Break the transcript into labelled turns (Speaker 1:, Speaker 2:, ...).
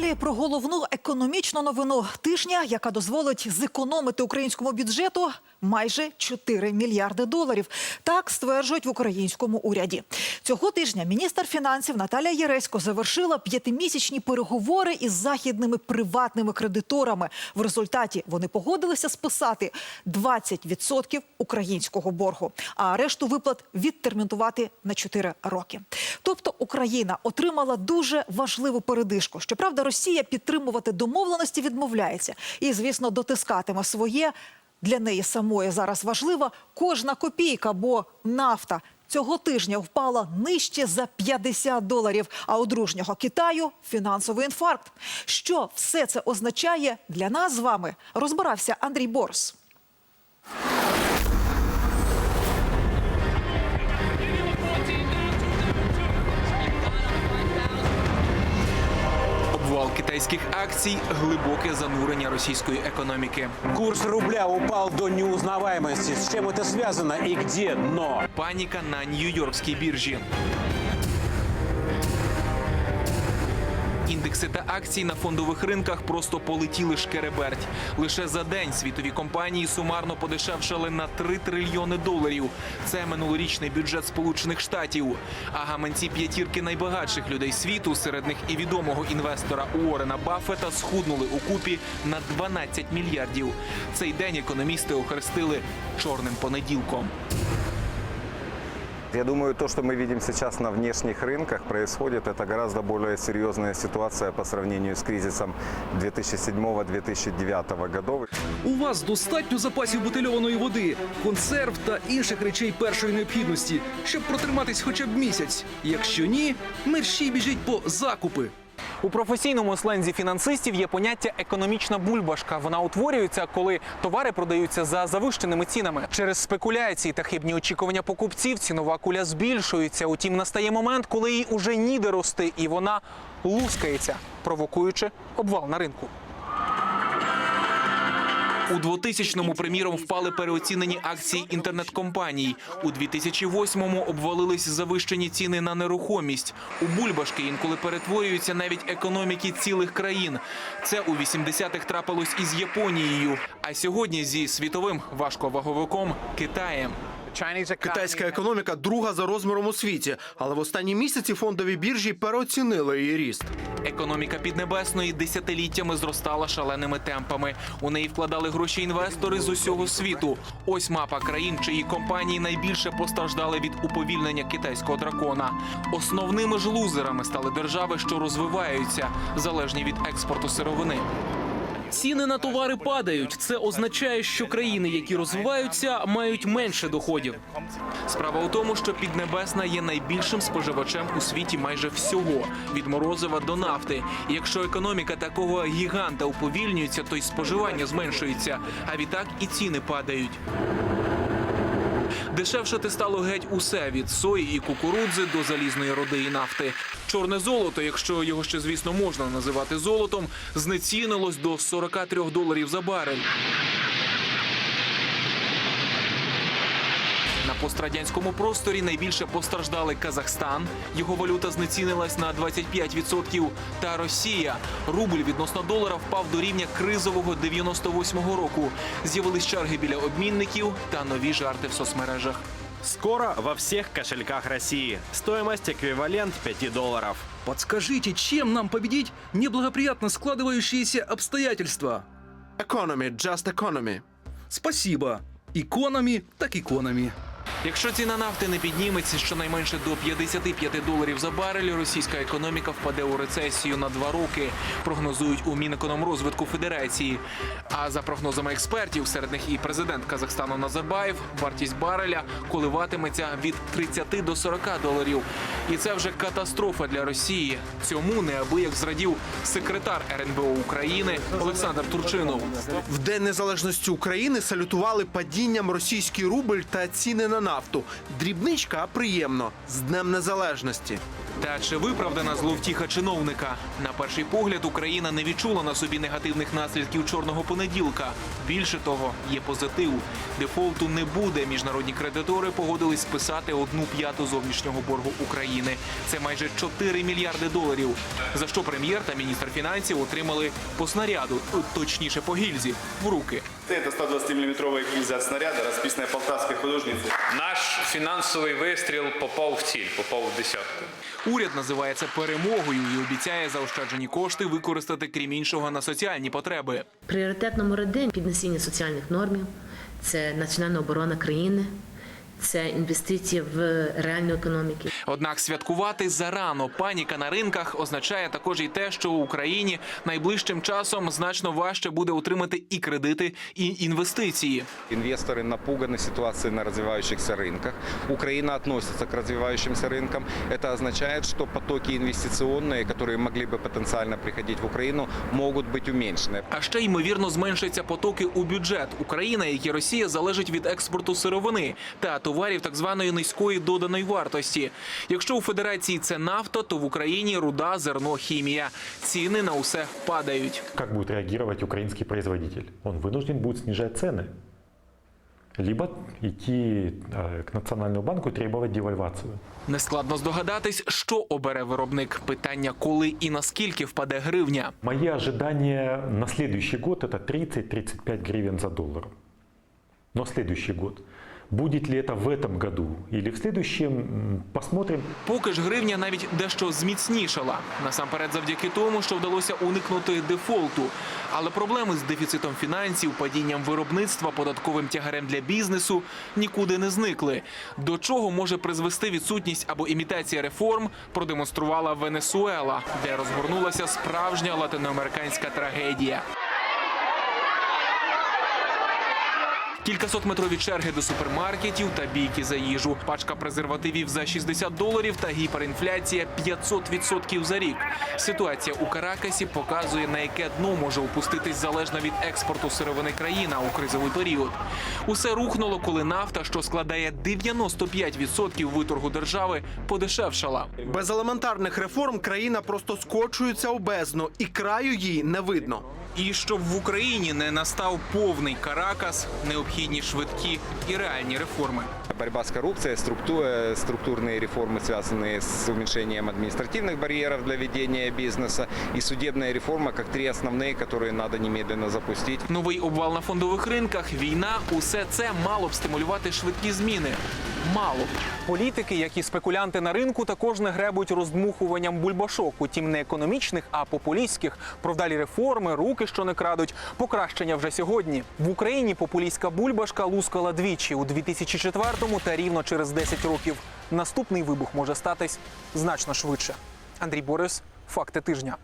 Speaker 1: далі про головну економічну новину тижня, яка дозволить зекономити українському бюджету майже 4 мільярди доларів. Так стверджують в українському уряді. Цього тижня міністр фінансів Наталія Єресько завершила п'ятимісячні переговори із західними приватними кредиторами. В результаті вони погодилися списати 20% українського боргу, а решту виплат відтермінувати на 4 роки. Тобто Україна отримала дуже важливу передишку. Щоправда, Росія підтримувати домовленості відмовляється і, звісно, дотискатиме своє. Для неї самої зараз важлива кожна копійка, бо нафта цього тижня впала нижче за 50 доларів. А у дружнього Китаю фінансовий інфаркт. Що все це означає для нас з вами? Розбирався Андрій Борс.
Speaker 2: Обвал китайських акцій, глибоке занурення російської економіки.
Speaker 3: Курс рубля упав до неузнаваємості. З чим це зв'язано і де дно?
Speaker 2: Паніка на Нью-Йоркській біржі. Індекси та акції на фондових ринках просто полетіли шкереберть. Лише за день світові компанії сумарно подешевшали на 3 трильйони доларів. Це минулорічний бюджет Сполучених Штатів. А гаманці п'ятірки найбагатших людей світу, серед них і відомого інвестора Уоррена Баффета, схуднули у купі на 12 мільярдів. Цей день економісти охрестили чорним понеділком.
Speaker 4: Я думаю, то, что мы видим сейчас на внешних рынках происходит, это гораздо более серьезная ситуация по сравнению с кризисом 2007-2009 годов.
Speaker 5: У вас достатньо запасів бутильованої води, консерв та інших речей першої необхідності, щоб протриматись хоча б місяць. Якщо ні, мерщій біжіть по закупи.
Speaker 2: У професійному слензі фінансистів є поняття економічна бульбашка. Вона утворюється, коли товари продаються за завищеними цінами. Через спекуляції та хибні очікування покупців цінова куля збільшується. Утім, настає момент, коли їй уже ніде рости, і вона лускається, провокуючи обвал на ринку. У 2000-му, приміром, впали переоцінені акції інтернет-компаній. У 2008-му обвалились завищені ціни на нерухомість. У бульбашки інколи перетворюються навіть економіки цілих країн. Це у 80-х трапилось із Японією, а сьогодні зі світовим важковаговиком Китаєм.
Speaker 6: Китайська економіка друга за розміром у світі, але в останні місяці фондові біржі переоцінили її ріст.
Speaker 2: Економіка Піднебесної десятиліттями зростала шаленими темпами. У неї вкладали гроші інвестори з усього світу. Ось мапа країн, чиї компанії найбільше постраждали від уповільнення китайського дракона. Основними ж лузерами стали держави, що розвиваються, залежні від експорту сировини.
Speaker 5: Ціни на товари падають. Це означає, що країни, які розвиваються, мають менше доходів.
Speaker 2: Справа у тому, що Піднебесна є найбільшим споживачем у світі майже всього від морозива до нафти. І якщо економіка такого гіганта уповільнюється, то й споживання зменшується, а відтак і ціни падають. Дешевшати стало геть усе від сої і кукурудзи до залізної роди і нафти. Чорне золото, якщо його ще звісно можна називати золотом, знецінилось до 43 доларів за барель. На пострадянському просторі найбільше постраждали Казахстан. Його валюта знецінилась на 25%. Та Росія. Рубль відносно долара впав до рівня кризового 98-го року. З'явились черги біля обмінників та нові жарти в соцмережах.
Speaker 7: Скоро во всех кошельках России. Стоимость эквивалент 5 долларов.
Speaker 5: Подскажите, чем нам победить неблагоприятно складывающиеся обстоятельства?
Speaker 6: Economy, just economy.
Speaker 5: Спасибо. Иконами, так иконами.
Speaker 2: Якщо ціна нафти не підніметься щонайменше до 55 доларів за барель, російська економіка впаде у рецесію на два роки. Прогнозують у Мінекономрозвитку Федерації. А за прогнозами експертів, серед них і президент Казахстану Назарбаєв, вартість бареля коливатиметься від 30 до 40 доларів. І це вже катастрофа для Росії. Цьому неабияк зрадів секретар РНБО України Олександр Турчинов.
Speaker 6: В День Незалежності України салютували падінням російський рубль та ціни на нафту. Дрібничка, а приємно з Днем Незалежності.
Speaker 2: Та чи виправдана зловтіха чиновника? На перший погляд Україна не відчула на собі негативних наслідків чорного понеділка. Більше того, є позитив. Дефолту не буде. Міжнародні кредитори погодились списати одну п'яту зовнішнього боргу України. Це майже 4 мільярди доларів. За що прем'єр та міністр фінансів отримали по снаряду, точніше по гільзі, в руки.
Speaker 8: Это 120-миллиметровая гильза от снаряда, расписанная полтавской художницей.
Speaker 9: Наш фінансовий вистріл попав в ціль, попав в десятку.
Speaker 2: Уряд називає це перемогою і обіцяє заощаджені кошти використати крім іншого на соціальні потреби.
Speaker 10: Пріоритет номер один піднесіння соціальних нормів, це національна оборона країни, це інвестиції в реальну економіку.
Speaker 2: Однак святкувати зарано паніка на ринках означає також і те, що в Україні найближчим часом значно важче буде утримати і кредити, і інвестиції.
Speaker 4: Инвесторы напуганы ситуацией на развивающихся рынках. Украина относится к развивающимся рынкам. Это означает, что потоки инвестиционные, которые могли бы потенциально приходить в Украину, могут быть уменьшены.
Speaker 2: А ще ймовірно зменшаться потоки у бюджет. Україна, як і Росія, залежить від експорту сировини та товарів так званої низької доданої вартості. Якщо у Федерації це нафта, то в Україні руда, зерно, хімія. Ціни на усе падають.
Speaker 11: Как будет реагировать украинский производитель? Он вынужден будет снижать цены. Либо идти э, к Национальному банку и требовать девальвацию.
Speaker 2: Нескладно здогадатись, що обере виробник. Питання, коли і наскільки впаде гривня.
Speaker 11: Мои ожидания на следующий год это 30-35 гривен за доллар. Но следующий год. Будет ли это в этом году или в следующем, посмотрим.
Speaker 2: Поки ж гривня навіть дещо зміцнішала. Насамперед завдяки тому, що вдалося уникнути дефолту. Але проблеми з дефіцитом фінансів, падінням виробництва, податковим тягарем для бізнесу нікуди не зникли. До чого може призвести відсутність або імітація реформ, продемонструвала Венесуела, де розгорнулася справжня латиноамериканська трагедія. Кількасотметрові черги до супермаркетів та бійки за їжу, пачка презервативів за 60 доларів та гіперінфляція 500% за рік. Ситуація у Каракасі показує, на яке дно може опуститись залежна від експорту сировини країна у кризовий період. Усе рухнуло, коли нафта, що складає 95% виторгу держави, подешевшала.
Speaker 6: Без елементарних реформ країна просто скочується у бездну, і краю їй не видно.
Speaker 2: І щоб в Україні не настав повний Каракас, необхідні швидкі і реальні реформи.
Speaker 4: Борьба с коррупцией, структу- структурные реформы, связанные с уменьшением административных барьеров для ведения бизнеса и судебная реформа, как три основные, которые надо немедленно запустить.
Speaker 2: Новий обвал на фондових ринках, війна усе це мало б стимулювати швидкі зміни. Мало б. Політики, як і спекулянти на ринку, також не гребуть роздмухуванням бульбашок, утім не економічних, а популістських. Про вдалі реформи, руки, що не крадуть, покращення вже сьогодні. В Україні популістська бульбашка лускала двічі у 2004-му та рівно через 10 років. Наступний вибух може статись значно швидше. Андрій Борис, факти тижня.